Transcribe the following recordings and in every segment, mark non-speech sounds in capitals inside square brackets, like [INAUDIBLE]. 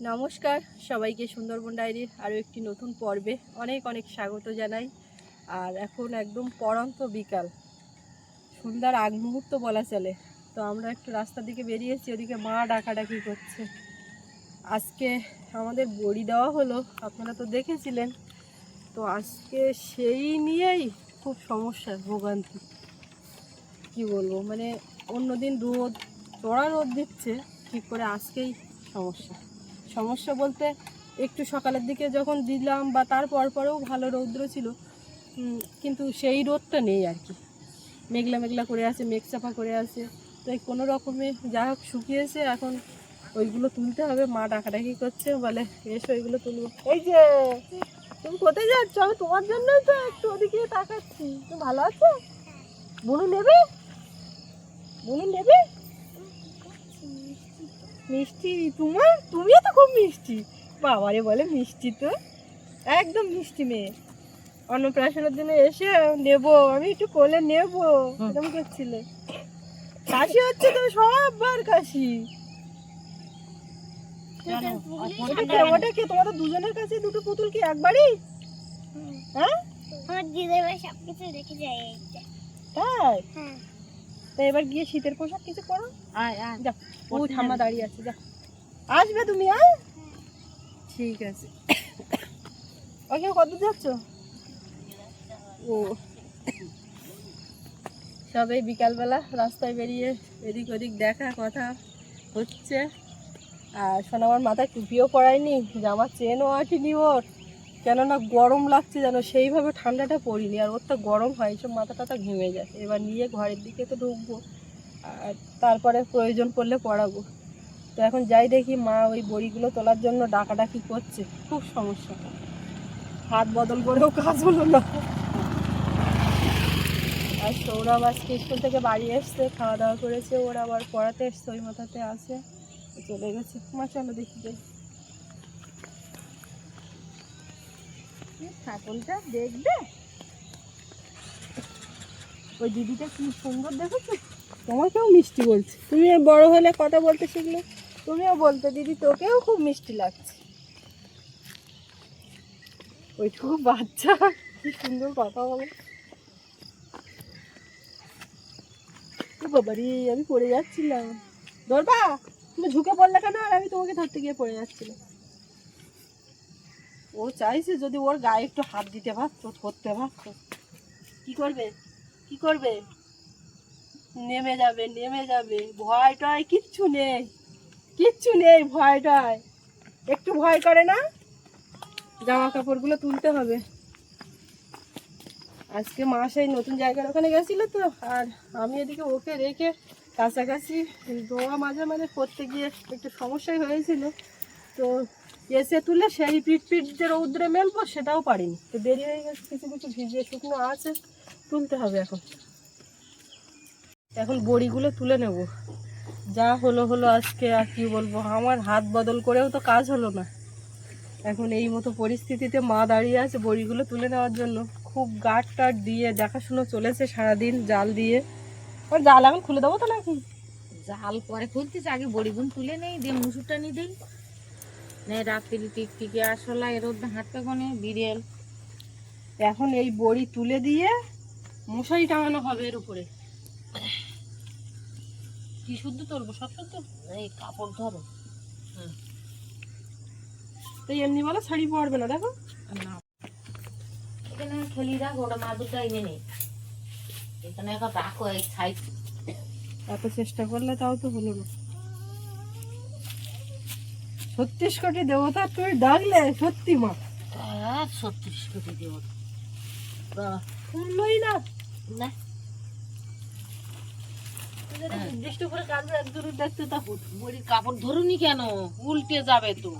নমস্কার, সবাইকে সুন্দরবন ডায়েরির আরও একটি নতুন পর্বে অনেক অনেক স্বাগত জানাই। আর এখন একদম পড়ন্ত বিকাল। সন্ধ্যার আগ মুহূর্ত বলা চলে। তো আমরা একটু রাস্তার দিকে বেরিয়েছি, ওদিকে মা ডাকাডাকি করছে। আজকে আমাদের বড়ি দেওয়া হলো, আপনারা তো দেখেছিলেন। তো আজকে সেই নিয়েই খুব সমস্যা ভোগান্তি। কি বলব মানে অন্যদিন রোদ চড়া রোদ দিচ্ছে, ঠিক করে আজকেই সমস্যা। সমস্যা বলতে একটু সকালের দিকে যখন দিলাম বা তারপর পরেও ভালো রৌদ্র ছিল কিন্তু সেই রোদটা নেই আর কি। মেঘলা মেঘলা করে আছে, মেঘ চাপা করে আছে। তো এই কোনো রকমে যা হোক শুকিয়েছে, এখন ওইগুলো তুলতে হবে। মা ডাকাডাকি করছে, বলে, এসো ওইগুলো তুলবো। এই যে, তুমি কোথায় যাচ্ছ? আমি তোমার জন্যই তো একটু ওদিকে তাকাচ্ছি। তুমি ভালো আছো? বুনু নেবে বুনু নেবে মিষ্টি? তোমার? তুমিও তো খুব মিষ্টি। বাবারে বলে মিষ্টি তো? একদম মিষ্টি মেয়ে। অন্নপ্রাশনের জন্য এসে নেব আমি একটু কোলে নেব এরকম করছিলে। কাশি হচ্ছে তো সববার কাশি। ওটা কে তোমাদের দুজনের কাছে দুটো পুতুল কি একবারই? হ্যাঁ? আমার দিদির ভাই সব রেখে যায় তাই? হ্যাঁ। তা এবার গিয়ে শীতের পোশাক কিছু করো আয় আয়। যা ওই ঠাম্মা দাঁড়িয়ে আছে যা আসবে তুমি হ্যাঁ ঠিক আছে। ওকে কত যাচ্ছ? ও। সবাই বিকালবেলা রাস্তায় বেরিয়ে এদিক ওদিক দেখা কথা হচ্ছে। আর সোনামার মাথায় টুপিও পরায়নি জামার চেনও আঁটিনি ওর। কেননা গরম লাগছে যেন সেইভাবে ঠান্ডাটা পড়িনি আর ওর তো গরম হয় সব মাথা টাথা ঘেমে যায়। এবার নিয়ে ঘরের দিকে তো ঢুকবো। আর তারপরে প্রয়োজন পড়লে পড়াবো। তো এখন যাই দেখি মা ওই বড়িগুলো তোলার জন্য ডাকাডাকি করছে। খুব সমস্যা। হাত বদল করেও কাজ হলো না। আর সৌরভ আজকে স্কুল থেকে বাড়ি এসছে, খাওয়া দাওয়া করেছে, ওর আবার পড়াতে এসছে, ওই মাথাতে আসে চলে গেছে। মা, চলো দেখি যাই। ছাগলটা দেখবে? ওই দিদিটা কি সুন্দর দেখেছ? তোমাকেও মিষ্টি বলছে। তুমি বড় হলে কথা বলতে শিখলে? তুমিও বলতে, দিদি, তোকেও খুব মিষ্টি লাগছে। ওইটুকু বাচ্চা কি সুন্দর কথা বলে। বাবারি আমি পড়ে যাচ্ছিলাম। ধরবা তুমি ঝুঁকে পড়লে কেন? আর আমি তোমাকে ধরতে গিয়ে পড়ে যাচ্ছিলাম। ও চাইছে যদি ওর গায়ে একটু হাত দিতে পারতো ধরতে পারতো কি করবে? কি করবে? নেমে যাবে নেমে যাবে। ভয় টয় কিচ্ছু নেই কিচ্ছু নেই ভয় টয় একটু ভয় করে না? জামা কাপড়গুলো তুলতে হবে। আজকে মা সেই নতুন জায়গার ওখানে গেছিল তো, আর আমি এদিকে ওকে রেখে কাছাকাছি দোয়া মাঝে মাঝে করতে গিয়ে একটু সমস্যাই হয়েছিল। তো এসে তুলে সেই পিট পিট যে রৌদ্রে মেলবো সেটাও পারিনি। তো দেরি হয়ে গেছে, কিছু কিছু ভিজিয়ে শুকনো আছে, তুলতে হবে এখন। এখন বড়িগুলো তুলে নেব। যা হলো হলো আজকে আর কি বলব আমার হাত বদল করেও তো কাজ হলো না। এখন এই মতো পরিস্থিতিতে মা দাঁড়িয়ে আছে বড়িগুলো তুলে নেওয়ার জন্য। খুব গাট টাট দিয়ে দেখাশুনো চলেছে সারাদিন জাল দিয়ে। আর জাল এখন খুলে দেবো তো নাকি? জাল পরে খুলতেছে আগে বড়িগুন তুলে নেই দিয়ে মুসুরটা নিয়ে দিই। নে রাত্রি টিকটিকে আসলা এর মধ্যে হাঁটতে কোনে? বিড়েল। এখন এই বড়ি তুলে দিয়ে মশারি টাঙানো হবে এর উপরে। কি শুদ্ধ তুলবো সব শুদ্ধ? এই কাপড় ধরো। তো এমনি বলে শাড়ি পরবে না দেখো। এখানে রাখো ওটা মা দুটো এনে এখানে এখন রাখো এই সাইড এত চেষ্টা করলে তাও তো হলো না। ছত্রিশ কোটি দেবতা তুই ডাকলে সত্যি মা। আর ছত্রিশ কোটি দেব শুনলই না। না। করে কাজ দেখতে তা কাপড় ধরুনি কেন? উল্টে যাবে তো।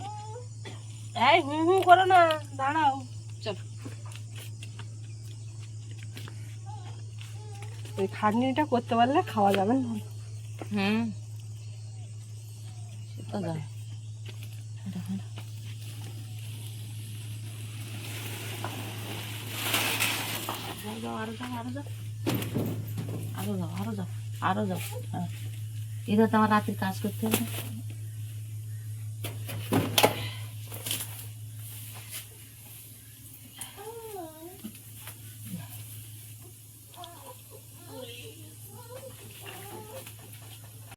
এই হুম হুম করো না দাঁড়াও। চল। খাটনিটা করতে পারলে খাওয়া যাবে না। হুম। সেটা দাও আরও যাও আরও যাও আরও যাও আরও যাও আরও যাও আরও যাও হ্যাঁ। তো আমার রাতের কাজ করতে হবে।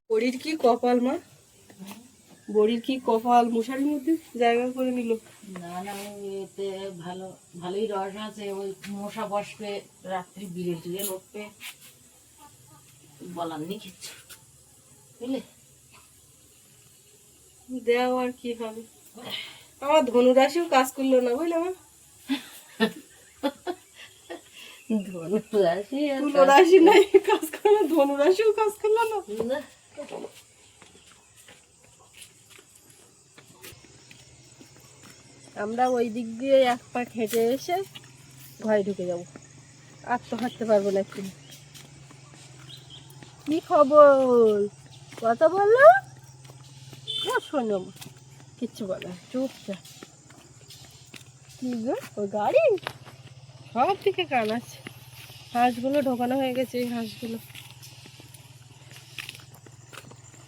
বড়ির কি কপাল মা? বড়ির কি কপাল? মশারির মধ্যে জায়গা করে নিল। না না এতে ভালো ভালোই রস আছে। ওই মশা বসবে রাত্রি বিড়েল টিড়েল উঠবে। বলার নেই কিচ্ছু বুঝলে? দেওয়া আর কি হবে। আমার কাজ করল না বুঝলে মা? ধনু রাশি আর রাশি নাই কাজ করল কাজ করল না। না। আমরা ওই দিক দিয়ে এক পাক হেঁটে এসে ঘরে ঢুকে যাব। আর তো হাঁটতে পারব না একটু। কি খবর? কথা বলল ও শোনো। কিচ্ছু বলে না, চুপচাপ কি গো ও গাড়ি? সব দিকে কান আছে। হাঁসগুলো ঢোকানো হয়ে গেছে এই হাঁসগুলো।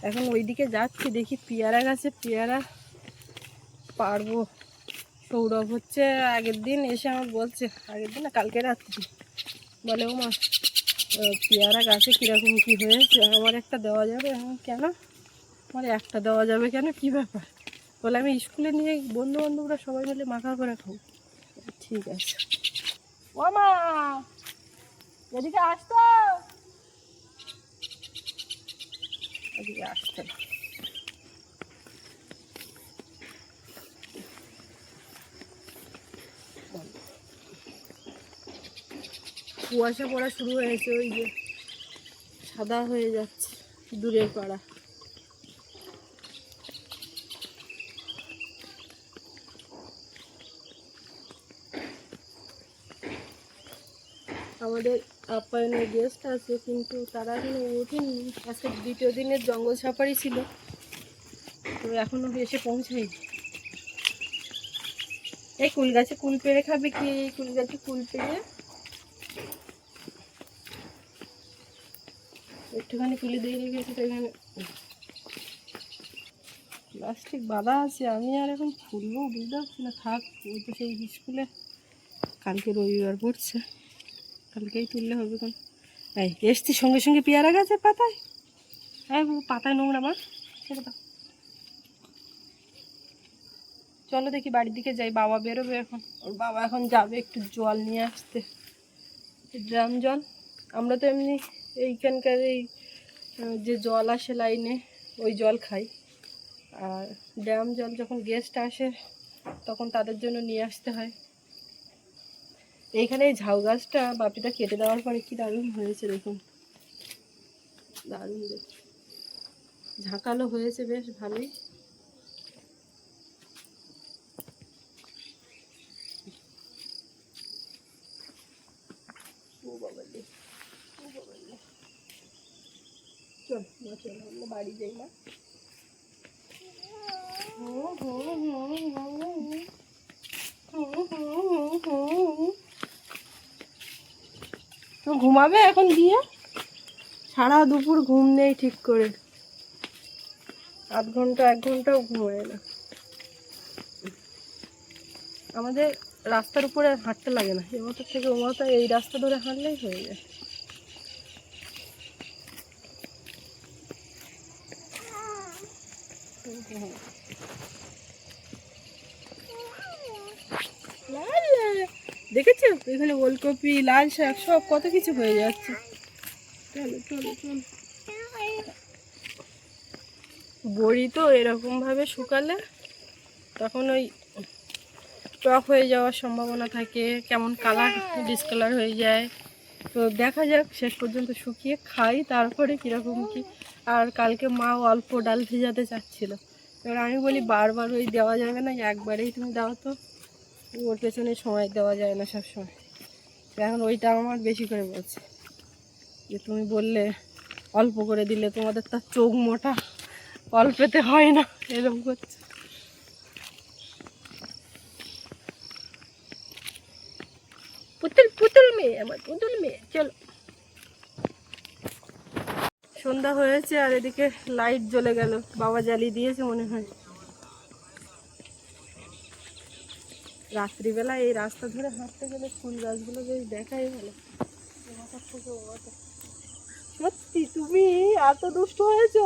এখন ওইদিকে যাচ্ছি দেখি পেয়ারা গাছে পেয়ারা পারব। সৌরভ হচ্ছে আগের দিন এসে আমার বলছে আগের দিন না কালকে রাত্রি। বলে ও মা পেয়ারা গাছে কীরকম কী হয়েছে? আমার একটা দেওয়া যাবে? কেন? আমার একটা দেওয়া যাবে কেন? কি ব্যাপার? বলে আমি স্কুলে নিয়ে বন্ধু বান্ধবরা সবাই মিলে মাখা করে খাব। ঠিক আছে। ও মা! এদিকে আসতো? এদিকে আসতো না। কুয়াশা পড়া শুরু হয়েছে, ওই যে সাদা হয়ে যাচ্ছে দূরের পাড়া। আমাদের আপ্যায়নের গেস্ট আছে, কিন্তু তারা এখনও ওঠেনি। আজকে দ্বিতীয় দিনের জঙ্গল সাফারি ছিল, তো এখনও এসে পৌঁছায়নি। এই কুল গাছে কুল পেড়ে খাবে কি? এই কুল গাছে কুল পেড়ে একটুখানি তুলে দিয়ে রেখেছি তো এখানে। প্লাস্টিক বাঁধা আছে, আমি আর এখন খুলবো বুঝতে পারছি না, থাক, ওই তো সেই স্কুলে। কালকে রবিবার পড়ছে, কালকেই তুললে হবে কোন এই, এসছি সঙ্গে সঙ্গে পেয়ারা গাছে পাতায়। হ্যাঁ পাতায় নোংরা মা ছেড়ে দাও। চলো দেখি বাড়ির দিকে যাই, বাবা বেরোবে এখন। ওর বাবা এখন যাবে একটু জল নিয়ে আসতে। ড্রাম জল। আমরা তো এমনি এইখানকার এই যে জল আসে লাইনে, ওই জল খাই। আর ড্রাম জল যখন গেস্ট আসে, তখন তাদের জন্য নিয়ে আসতে হয়। এইখানে এই ঝাউ গাছটা বাপিটা কেটে দেওয়ার পরে কি দারুণ হয়েছে দেখুন। দারুণ ঝাঁকালো হয়েছে বেশ ভালোই। বাবা। তো ঘুমাবে এখন গিয়ে? সারা দুপুর ঘুম নেই ঠিক করে। আধ ঘণ্টা, এক ঘন্টাও ঘুমায় না। আমাদের রাস্তার উপরে হাঁটতে লাগে না। এ থেকে ও এই রাস্তা ধরে হাঁটলেই হয়ে যায় লাল লাল। দেখেছ? এখানে ওলকপি, লাল শাক, সব কত কিছু হয়ে যাচ্ছে। বড়ি তো এরকম ভাবে শুকালে তখন ওই টক হয়ে যাওয়ার সম্ভাবনা থাকে, কেমন কালার ডিসকালার হয়ে যায়। তো দেখা যাক, শেষ পর্যন্ত শুকিয়ে খাই, তারপরে কীরকম কি আর কালকে মা অল্প ডাল ভেজাতে চাচ্ছিল। এবার আমি বলি, বারবার ওই দেওয়া যাবে না, একবারেই তুমি দাও তো। ওর পেছনে সময় দেওয়া যায় না সব সময় এখন ওইটা আমার বেশি করে বলছে। যে তুমি বললে অল্প করে দিলে তোমাদের তার চোখ মোটা অল্পেতে হয় না এরকম করছে। পুতুল পুতুল মেয়ে, আমার পুতুল মেয়ে, চলো। সন্ধ্যা হয়েছে আর এদিকে লাইট জ্বলে গেল। বাবা জ্বালিয়ে দিয়েছে মনে হয়। রাত্রিবেলা এই রাস্তা ধরে হাঁটতে গেলে ফুল গাছগুলো বেশ দেখাই ভালো। সত্যি, তুমি এত দুষ্ট হয়েছো?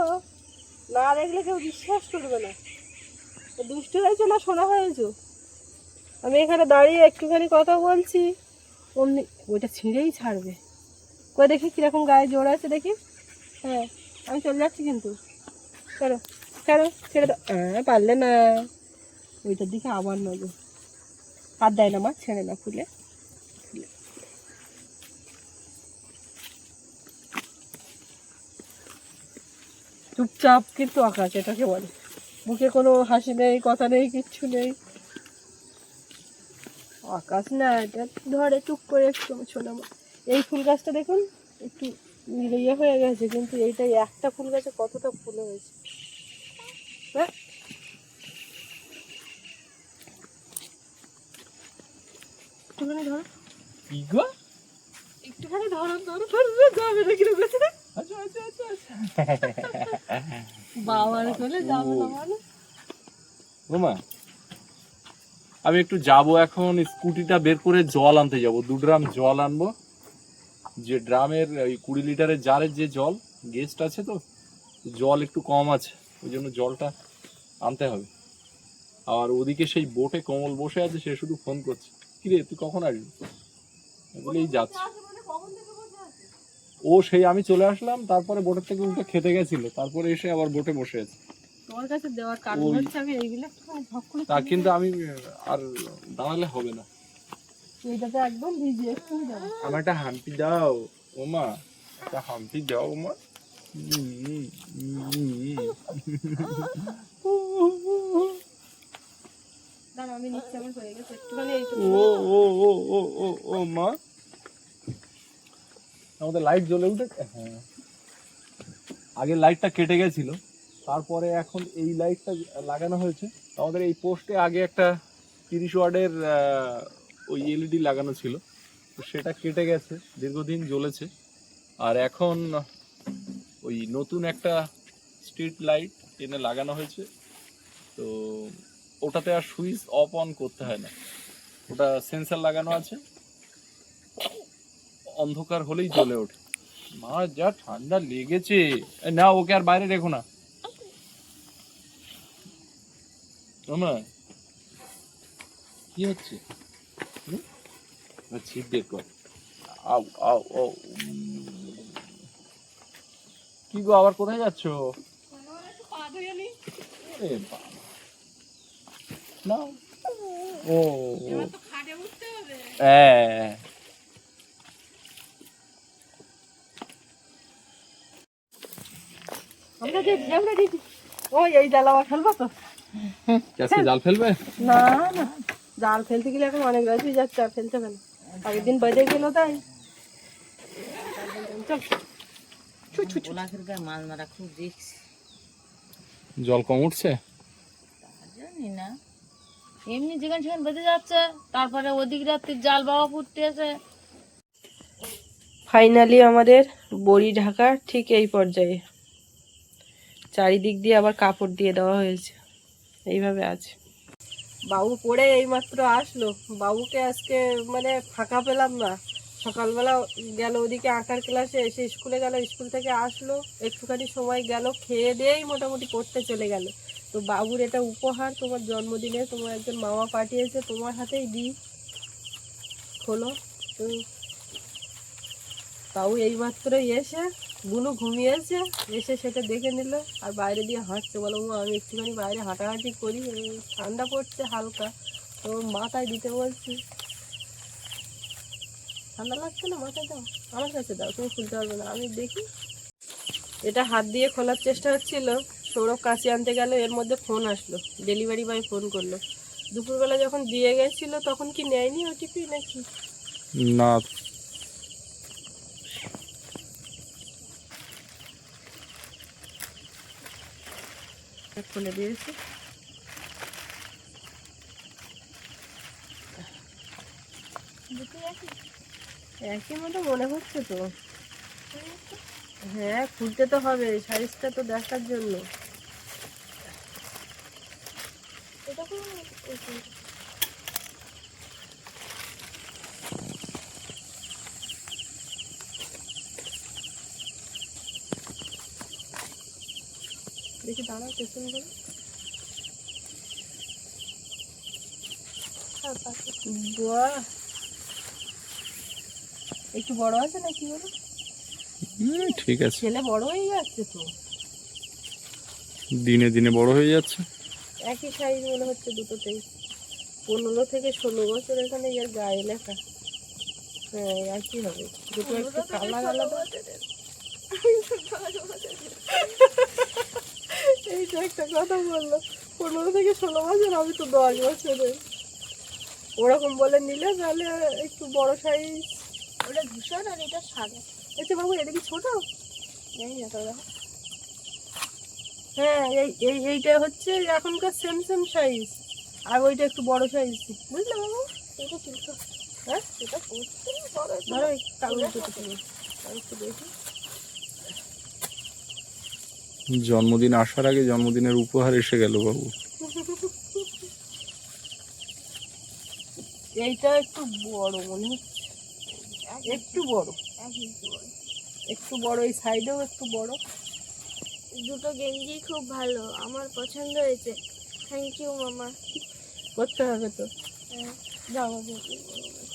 না দেখলে কেউ বিশ্বাস করবে না। দুষ্ট হয়েছো না শোনা হয়েছো? আমি এখানে দাঁড়িয়ে একটুখানি কথা বলছি। অমনি ওইটা ছিঁড়েই ছাড়বে। কই দেখি কীরকম গায়ে জোর আছে দেখি। হ্যাঁ আমি চলে যাচ্ছি কিন্তু। চলো চলো, ছেড়ে দাও। হ্যাঁ পারলে না। ওইটার দিকে আবার নজর। হাত দেয় না মা, ছেড়ে না ফুলে। চুপচাপ কিন্তু আকাশ, এটাকে বলে। মুখে কোনো হাসি নেই, কথা নেই, কিচ্ছু নেই। আকাশ না, এটা ধরে, চুপ করে একটু ছোট এই ফুল গাছটা দেখুন, একটু ইয়ে হয়ে গেছে কিন্তু এইটা একটা ফুল গাছে কতটা ফুল হয়েছে? হ্যাঁ? একটুখানি ধরো। কি গো? একটুখানি ধরো ধরো ধরো যাবে না কীরকম গেছে আচ্ছা আচ্ছা আচ্ছা আচ্ছা। বাবার কোলে যাবে না মানে। আমি একটু যাব এখন স্কুটিটা বের করে জল আনতে যাব দু ড্রাম জল আনব। যে ড্রামের ওই কুড়ি লিটারের জারের যে জল গেস্ট আছে তো জল একটু কম আছে ওই জন্য জলটা আনতে হবে। আর ওদিকে সেই বোটে কমল বসে আছে সে শুধু ফোন করছে। কিরে তুই কখন আসবি? বলেই যাচ্ছে। ও সেই আমি চলে আসলাম তারপরে বোটের থেকে উল্টে খেতে গেছিল। তারপরে এসে আবার বোটে বসে আছে। তোমার কাছে দেওয়ার কারণ হচ্ছে আমি এইগুলো তা কিন্তু আমি আর দাঁড়ালে হবে না। এইটাতে একদম ভিজে একটু দেবো আমার একটা হাম্পি দাও ওমা। একটা হাম্পি দাও ওমা। আমি নিচ্ছি আমার হয়ে গেছে একটুখানি ও ও ও ও ও ও মা। আমাদের লাইট জ্বলে উঠেছে হ্যাঁ। আগে লাইটটা কেটে গেছিল তারপরে এখন এই লাইটটা লাগানো হয়েছে। আমাদের এই পোস্টে আগে একটা তিরিশ ওয়ার্ডের ওই এলইডি লাগানো ছিল। তো সেটা কেটে গেছে, দীর্ঘদিন জ্বলেছে। আর এখন ওই নতুন একটা স্ট্রিট লাইট এনে লাগানো হয়েছে। তো ওটাতে আর সুইচ অফ অন করতে হয় না। ওটা সেন্সার লাগানো আছে। অন্ধকার হলেই জ্বলে ওঠে। মা, যা ঠান্ডা লেগেছে। না, ওকে আর বাইরে রেখো না। কি হচ্ছে? ছিপ বের কর। আও আও ও কি গো আবার কোথায় যাচ্ছ? না ও। ও হ্যাঁ। আমরা ওই এই জাল আবার ফেলব তো? জাল ফেলবে? না না। জাল ফেলতে গেলে এখন অনেক রাজি যাচ্ছে আর ফেলতে হবে না। আগের দিন বেঁধে গেল তাই। জল কম উঠছে? জানি না। এমনি যেখানে সেখানে বেঁধে যাচ্ছে তারপরে ওদিক রাত্রির জাল বাবা ফুটতে আছে ফাইনালি আমাদের বড়ি ঢাকা ঠিক এই পর্যায়ে। চারিদিক দিয়ে আবার কাপড় দিয়ে দেওয়া হয়েছে। এইভাবে আছে। বাবু পড়ে এইমাত্র আসলো। বাবুকে আজকে মানে ফাঁকা পেলাম না। সকালবেলা গেল ওদিকে আঁকার ক্লাসে এসে স্কুলে গেল, স্কুল থেকে আসলো, একটুখানি সময় গেল, খেয়ে দিয়েই মোটামুটি পড়তে চলে গেল। তো বাবুর এটা উপহার, তোমার জন্মদিনে তোমার একজন মামা পাঠিয়েছে, তোমার হাতেই দিই। হলো তুমি তাও এইমাত্র এসে বুনু ঘুমিয়েছে, এসে সেটা দেখে নিল আর বাইরে দিয়ে হাঁটছে। বলো মা আমি একটুখানি বাইরে হাঁটাহাঁটি করি ঠান্ডা পড়ছে হালকা, তো মাথায় দিতে বলছি। ঠান্ডা লাগছে না মাথায় দাও? আমার কাছে দাও, তুমি খুলতে পারবে না। আমি দেখি। এটা হাত দিয়ে খোলার চেষ্টা হচ্ছিল, সৌরভ কাশি আনতে গেল, এর মধ্যে ফোন আসলো। ডেলিভারি বয় ফোন করল। দুপুরবেলা যখন দিয়ে গেছিল, তখন কি নেয়নি ওটিপি নাকি? না খুলে দিয়েছি। একই? মতো মনে হচ্ছে তো। হ্যাঁ খুলতে তো হবে সাইজটা তো দেখার জন্য। দেখি দাঁড়াও পেছন করে। একটু বড় আছে না কি বলো? হুম, ঠিক আছে। ছেলে বড় হয়ে যাচ্ছে তো। দিনে দিনে বড় হয়ে যাচ্ছে। একই সাইজ মনে হচ্ছে দুটোতেই। পনেরো থেকে ষোলো বছর এখানে এর গায়ে লেখা। হ্যাঁ একই হবে? দুটো একটু কালার আলাদা। এইটা একটা কথা বলল। পনেরো থেকে ষোলো বছর আমি তো দশ বছরের ওরকম বলে নিলে তাহলে একটু বড় সাইজ ওটা ধূসর আর এটা সাদা আচ্ছা বাবু এটা কি ছোট? জানি না তোরা। হ্যাঁ এই এই এইটা হচ্ছে এখনকার সেম সেম সাইজ আর ওইটা একটু বড় সাইজ বুঝলে বাবু? এটা তিনশো। হ্যাঁ? এটা বড় এই তুমি একটু দেখি। জন্মদিন আসার আগে জন্মদিনের উপহার এসে গেল বাবু। এইটা একটু বড় মনে একটু বড়। একটু বড় এই সাইডেও একটু বড়। দুটো গেঞ্জি খুব ভালো আমার পছন্দ হয়েছে। থ্যাংক ইউ মামা। করতে হবে তো। হ্যাঁ।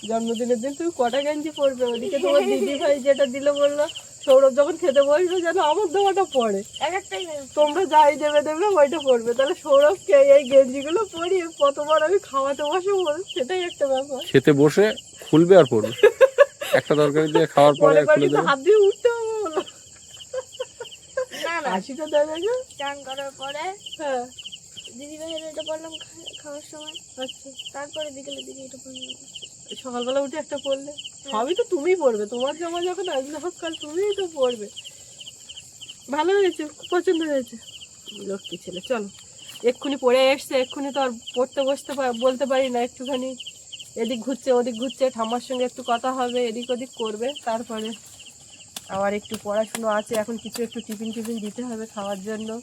জন্মদিনের দিন তুমি কটা গেঞ্জি পরবে? ওদিকে তোমার দিদি ভাই যেটা দিল বলল সৌরভ যখন খেতে বসবে যেন আমার দেওয়াটা পড়ে। এক একটাই তোমরা যাই দেবে দেবে ওইটা পড়বে তাহলে সৌরভকে এই গেঞ্জিগুলো পরিয়ে কতবার আমি খাওয়াতে বসে বল সেটাই একটা ব্যাপার। খেতে বসে খুলবে আর পড়বে। একটা তরকারি দিয়ে খাওয়ার পরে খুলে দেবে। হাত দিয়ে উঠতে হবে না না। হাসিটা দেবে না? চান করার পরে হ্যাঁ। দিদি ভাইয়ের এটা পড়লাম খাওয়ার সময়। আচ্ছা। তারপরে বিকেলের দিকে এটা পড়লাম সকালবেলা উঠে একটা পড়লে। সবই তো তুমিই পড়বে। তোমার জামা যখন হোক কাল তুমিই তো পড়বে। ভালো হয়েছে, খুব পছন্দ হয়েছে। লক্ষ্মী ছেলে, চলো। এক্ষুনি পড়ে এসছে, এক্ষুনি তো আর পড়তে বসতে বলতে পারি না একটুখানি। এদিক ঘুরছে, ওদিক ঘুরছে, ঠাম্মার সঙ্গে একটু কথা হবে, এদিক ওদিক করবে, তারপরে আবার একটু পড়াশুনো আছে, এখন কিছু একটু টিফিন টিফিন দিতে হবে খাওয়ার জন্য।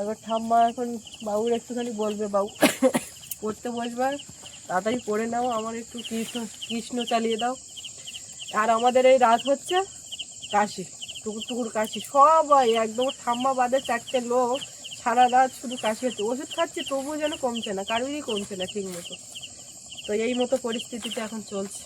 এবার ঠাম্মা এখন বাবুর একটুখানি বলবে, বাবু, [COUGHS] পড়তে বসবার। তাড়াতাড়ি পড়ে নাও, আমার একটু কৃষ্ণ কৃষ্ণ চালিয়ে দাও। আর আমাদের এই রাত হচ্ছে কাশি, টুকুর টুকুর কাশি। সবাই একদম ঠাম্মা বাদে চারটে লোক সারা রাত শুধু কাশি হচ্ছে। ওষুধ খাচ্ছে, তবুও যেন কমছে না, কারোরই কমছে না ঠিক মতো তো এই মতো পরিস্থিতিতে এখন চলছে।